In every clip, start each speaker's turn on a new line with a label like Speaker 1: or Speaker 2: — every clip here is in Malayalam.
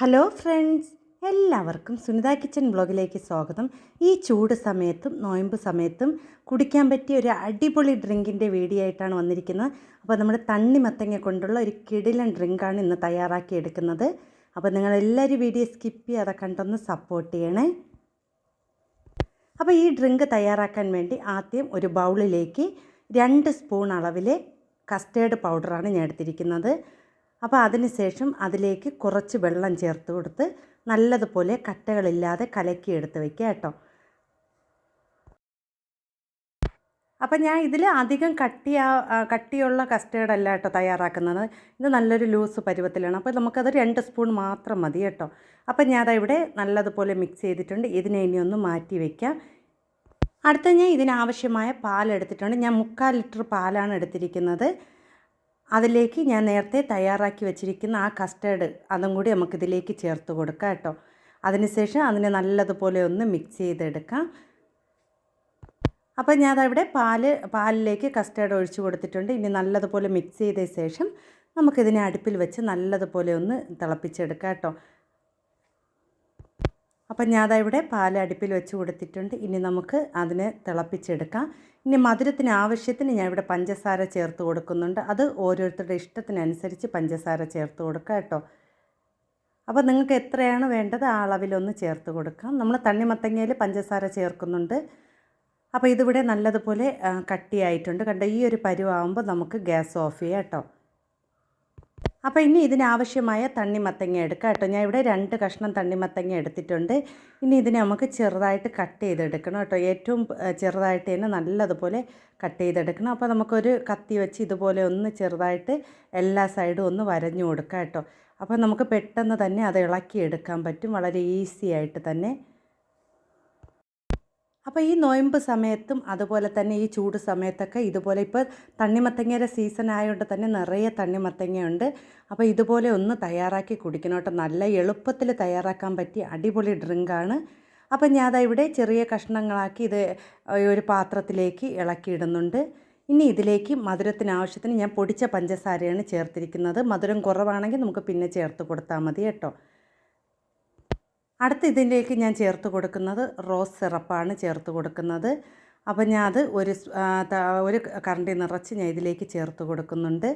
Speaker 1: ഹലോ ഫ്രണ്ട്സ് എല്ലാവർക്കും സുനിത കിച്ചൻ ബ്ലോഗിലേക്ക് സ്വാഗതം. ഈ ചൂട് സമയത്തും നോയമ്പ് സമയത്തും കുടിക്കാൻ പറ്റിയ ഒരു അടിപൊളി ഡ്രിങ്കിന്റെ വീഡിയോ ആയിട്ടാണ് വന്നിരിക്കുന്നത്. അപ്പോൾ നമ്മുടെ തണ്ണിമത്തങ്ങ കൊണ്ടുള്ള ഒരു കിടിലൻ ഡ്രിങ്കാണ് ഇന്ന് തയ്യാറാക്കി എടുക്കുന്നത്. അപ്പോൾ നിങ്ങളെല്ലാവരും വീഡിയോ സ്കിപ്പ് ചെയ്യാതെ കണ്ടൊന്ന് സപ്പോർട്ട് ചെയ്യണേ. അപ്പോൾ ഈ ഡ്രിങ്ക് തയ്യാറാക്കാൻ വേണ്ടി ആദ്യം ഒരു ബൗളിലേക്ക് രണ്ട് സ്പൂൺ അളവിൽ കസ്റ്റേർഡ് പൗഡറാണ് ഞാൻ എടുത്തിരിക്കുന്നത്. അപ്പോൾ അതിനുശേഷം അതിലേക്ക് കുറച്ച് വെള്ളം ചേർത്ത് കൊടുത്ത് നല്ലതുപോലെ കട്ടകളില്ലാതെ കലക്കി എടുത്ത് വയ്ക്കുക കേട്ടോ. അപ്പം ഞാൻ ഇതിൽ അധികം കട്ടിയാ കട്ടിയുള്ള കസ്റ്റേർഡ് അല്ല കേട്ടോ തയ്യാറാക്കുന്നത്. ഇത് നല്ലൊരു ലൂസ് പരുവത്തിലാണ്. അപ്പോൾ നമുക്കത് രണ്ട് സ്പൂൺ മാത്രം മതി കേട്ടോ. അപ്പം ഞാൻ ഇവിടെ നല്ലതുപോലെ മിക്സ് ചെയ്തിട്ടുണ്ട്. ഇതിനെ ഇനി ഒന്ന് മാറ്റി വയ്ക്കാം അടുത്ത ഞാൻ ഇതിനാവശ്യമായ പാലെടുത്തിട്ടുണ്ട്. ഞാൻ മുക്കാൽ ലിറ്റർ പാലാണ് എടുത്തിരിക്കുന്നത്. അതിലേക്ക് ഞാൻ നേരത്തെ തയ്യാറാക്കി വെച്ചിരിക്കുന്ന ആ കസ്റ്റേർഡ് അതും കൂടി നമുക്കിതിലേക്ക് ചേർത്ത് കൊടുക്കാം കേട്ടോ. അതിനുശേഷം അതിനെ നല്ലതുപോലെ ഒന്ന് മിക്സ് ചെയ്തെടുക്കാം. അപ്പോൾ ഞാൻ അവിടെ പാൽ പാലിലേക്ക് കസ്റ്റേർഡ് ഒഴിച്ച് കൊടുത്തിട്ടുണ്ട്. ഇനി നല്ലതുപോലെ മിക്സ് ചെയ്ത ശേഷം നമുക്കിതിനെ അടുപ്പിൽ വെച്ച് നല്ലതുപോലെ ഒന്ന് തിളപ്പിച്ചെടുക്കാം കേട്ടോ. അപ്പം ഞാൻ ഇവിടെ പാൽ അടുപ്പിൽ വെച്ച് കൊടുത്തിട്ടുണ്ട്. ഇനി നമുക്ക് അതിനെ തിളപ്പിച്ചെടുക്കാം. ഇനി മധുരത്തിന് ആവശ്യത്തിന് ഞാൻ ഇവിടെ പഞ്ചസാര ചേർത്ത് കൊടുക്കുന്നുണ്ട്. അത് ഓരോരുത്തരുടെ ഇഷ്ടത്തിനനുസരിച്ച് പഞ്ചസാര ചേർത്ത് കൊടുക്കുക കേട്ടോ. അപ്പോൾ നിങ്ങൾക്ക് എത്രയാണ് വേണ്ടത് ആ അളവിലൊന്ന് ചേർത്ത് കൊടുക്കാം. നമ്മൾ തണ്ണിമത്തങ്ങയിൽ പഞ്ചസാര ചേർക്കുന്നുണ്ട്. അപ്പോൾ ഇതിവിടെ നല്ലതുപോലെ കട്ടിയായിട്ടുണ്ട്. കണ്ടോ ഈ ഒരു പരുവാകുമ്പോൾ നമുക്ക് ഗ്യാസ് ഓഫ് ചെയ്യാം കേട്ടോ. അപ്പോൾ ഇനി ഇതിനാവശ്യമായ തണ്ണിമത്തങ്ങ എടുക്കാം കേട്ടോ. ഞാൻ ഇവിടെ രണ്ട് കഷ്ണം തണ്ണിമത്തങ്ങ എടുത്തിട്ടുണ്ട്. ഇനി ഇതിനെ നമുക്ക് ചെറുതായിട്ട് കട്ട് ചെയ്തെടുക്കണം കേട്ടോ. ഏറ്റവും ചെറുതായിട്ട് തന്നെ നല്ലതുപോലെ കട്ട് ചെയ്തെടുക്കണം. അപ്പോൾ നമുക്കൊരു കത്തി വെച്ച് ഇതുപോലെ ഒന്ന് ചെറുതായിട്ട് എല്ലാ സൈഡും ഒന്ന് വരഞ്ഞു കൊടുക്കാം കേട്ടോ. അപ്പോൾ നമുക്ക് പെട്ടെന്ന് തന്നെ അത് ഇളക്കിയെടുക്കാൻ പറ്റും. വളരെ ഈസി ആയിട്ട് തന്നെ അപ്പോൾ ഈ നോയമ്പ് സമയത്തും അതുപോലെ തന്നെ ഈ ചൂട് സമയത്തൊക്കെ ഇതുപോലെ ഇപ്പോൾ തണ്ണിമത്തങ്ങയുടെ സീസൺ ആയതുകൊണ്ട് തന്നെ നിറയെ തണ്ണിമത്തങ്ങയുണ്ട്. അപ്പോൾ ഇതുപോലെ ഒന്ന് തയ്യാറാക്കി കുടിക്കണം കേട്ടോ. നല്ല എളുപ്പത്തിൽ തയ്യാറാക്കാൻ പറ്റിയ അടിപൊളി ഡ്രിങ്കാണ് അപ്പം ഞാൻ അതാ ഇവിടെ ചെറിയ കഷ്ണങ്ങളാക്കി ഇത് ഒരു പാത്രത്തിലേക്ക് ഇളക്കിയിടുന്നുണ്ട്. ഇനി ഇതിലേക്ക് മധുരത്തിന് ആവശ്യത്തിന് ഞാൻ പൊടിച്ച പഞ്ചസാരയാണ് ചേർത്തിരിക്കുന്നത്. മധുരം കുറവാണെങ്കിൽ നമുക്ക് പിന്നെ ചേർത്ത് കൊടുത്താൽ മതി കേട്ടോ. അടുത്ത ഇതിലേക്ക് ഞാൻ ചേർത്ത് കൊടുക്കുന്നത് റോസ് സിറപ്പാണ് ചേർത്ത് കൊടുക്കുന്നത്. അപ്പോൾ ഞാൻ അത് ഒരു ഒരു കറണ്ടി നിറച്ച് ഞാൻ ഇതിലേക്ക് ചേർത്ത് കൊടുക്കുന്നുണ്ട്.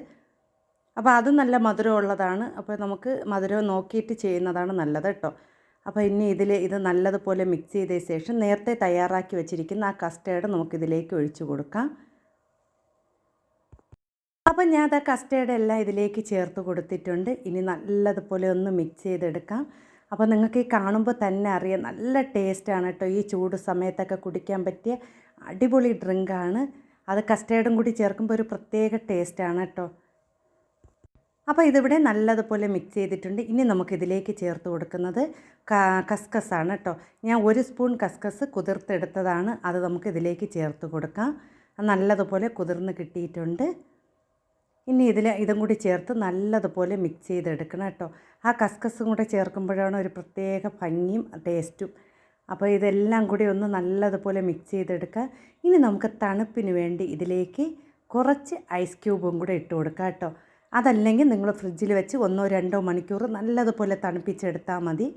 Speaker 1: അപ്പോൾ അത് നല്ല മധുരമുള്ളതാണ്. അപ്പോൾ നമുക്ക് മധുരം നോക്കിയിട്ട് ചെയ്യുന്നതാണ് നല്ലത് കേട്ടോ. അപ്പോൾ ഇനി ഇതിൽ ഇത് നല്ലതുപോലെ മിക്സ് ചെയ്ത ശേഷം നേരത്തെ തയ്യാറാക്കി വെച്ചിരിക്കുന്ന ആ കസ്റ്റേർഡ് നമുക്കിതിലേക്ക് ഒഴിച്ചു കൊടുക്കാം. അപ്പം ഞാൻ ആ കസ്റ്റേർഡ് എല്ലാം ഇതിലേക്ക് ചേർത്ത് കൊടുത്തിട്ടുണ്ട്. ഇനി നല്ലതുപോലെ ഒന്ന് മിക്സ് ചെയ്തെടുക്കാം. അപ്പോൾ നിങ്ങൾക്ക് ഈ കാണുമ്പോൾ തന്നെ അറിയാം നല്ല ടേസ്റ്റാണ് കേട്ടോ ഈ ചൂട് സമയത്തൊക്കെ കുടിക്കാൻ പറ്റിയ അടിപൊളി ഡ്രിങ്കാണ്. അത് കസ്റ്റേർഡും കൂടി ചേർക്കുമ്പോൾ ഒരു പ്രത്യേക ടേസ്റ്റാണ് കേട്ടോ. അപ്പോൾ ഇതിവിടെ നല്ലതുപോലെ മിക്സ് ചെയ്തിട്ടുണ്ട്. ഇനി നമുക്കിതിലേക്ക് ചേർത്ത് കൊടുക്കുന്നത് കസ്കസാണ് കേട്ടോ. ഞാൻ ഒരു സ്പൂൺ കസ്കസ് കുതിർത്തെടുത്തതാണ്. അത് നമുക്ക് ഇതിലേക്ക് ചേർത്ത് കൊടുക്കാം. നല്ലതുപോലെ കുതിർന്ന് കിട്ടിയിട്ടുണ്ട്. ഇനി ഇതിൽ ഇതും കൂടി ചേർത്ത് നല്ലതുപോലെ മിക്സ് ചെയ്തെടുക്കണം കേട്ടോ. ആ കസ്കസും കൂടെ ചേർക്കുമ്പോഴാണ് ഒരു പ്രത്യേക ഭംഗിയും ടേസ്റ്റും അപ്പോൾ ഇതെല്ലാം കൂടി ഒന്ന് നല്ലതുപോലെ മിക്സ് ചെയ്തെടുക്കുക. ഇനി നമുക്ക് തണുപ്പിന് വേണ്ടി ഇതിലേക്ക് കുറച്ച് ഐസ് ക്യൂബും കൂടെ ഇട്ട് കൊടുക്കുക കേട്ടോ. അതല്ലെങ്കിൽ നിങ്ങൾ ഫ്രിഡ്ജിൽ വെച്ച് ഒന്നോ രണ്ടോ മണിക്കൂർ നല്ലതുപോലെ തണുപ്പിച്ചെടുത്താൽ മതി.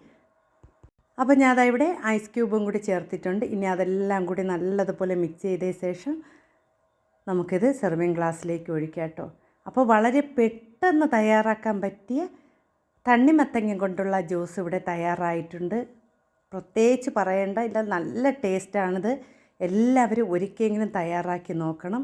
Speaker 1: അപ്പോൾ ഞാൻ ഇവിടെ ഐസ് ക്യൂബും കൂടി ചേർത്തിട്ടുണ്ട്. ഇനി അതെല്ലാം കൂടി നല്ലതുപോലെ മിക്സ് ചെയ്ത ശേഷം നമുക്കിത് സെർവിങ് ഗ്ലാസ്സിലേക്ക് ഒഴിക്കാം കേട്ടോ. അപ്പോൾ വളരെ പെട്ടെന്ന് തയ്യാറാക്കാൻ പറ്റിയ തണ്ണിമത്തങ്ങ കൊണ്ടുള്ള ജ്യൂസ് ഇവിടെ തയ്യാറായിട്ടുണ്ട്. പ്രത്യേകിച്ച് പറയേണ്ട ഇല്ല നല്ല ടേസ്റ്റാണിത് എല്ലാവരും ഒരിക്കലെങ്കിലും തയ്യാറാക്കി നോക്കണം.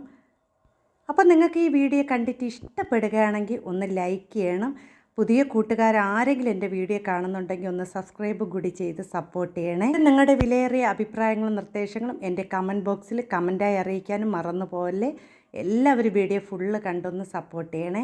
Speaker 1: അപ്പോൾ നിങ്ങൾക്ക് ഈ വീഡിയോ കണ്ടിട്ട് ഇഷ്ടപ്പെടുകയാണെങ്കിൽ ഒന്ന് ലൈക്ക് ചെയ്യണം. പുതിയ കൂട്ടുകാർ ആരെങ്കിലും എന്റെ വീഡിയോ കാണുന്നുണ്ടെങ്കിൽ ഒന്ന് സബ്സ്ക്രൈബ് കൂടി ചെയ്ത് സപ്പോർട്ട് ചെയ്യണേ. നിങ്ങളുടെ വിലയേറിയ അഭിപ്രായങ്ങളും നിർദ്ദേശങ്ങളും എന്റെ കമന്റ് ബോക്സിൽ കമന്റായി അറിയിക്കാനും മറന്നു എല്ലാവരും വീഡിയോ ഫുള്ള് കണ്ടൊന്ന് സപ്പോർട്ട് ചെയ്യണേ.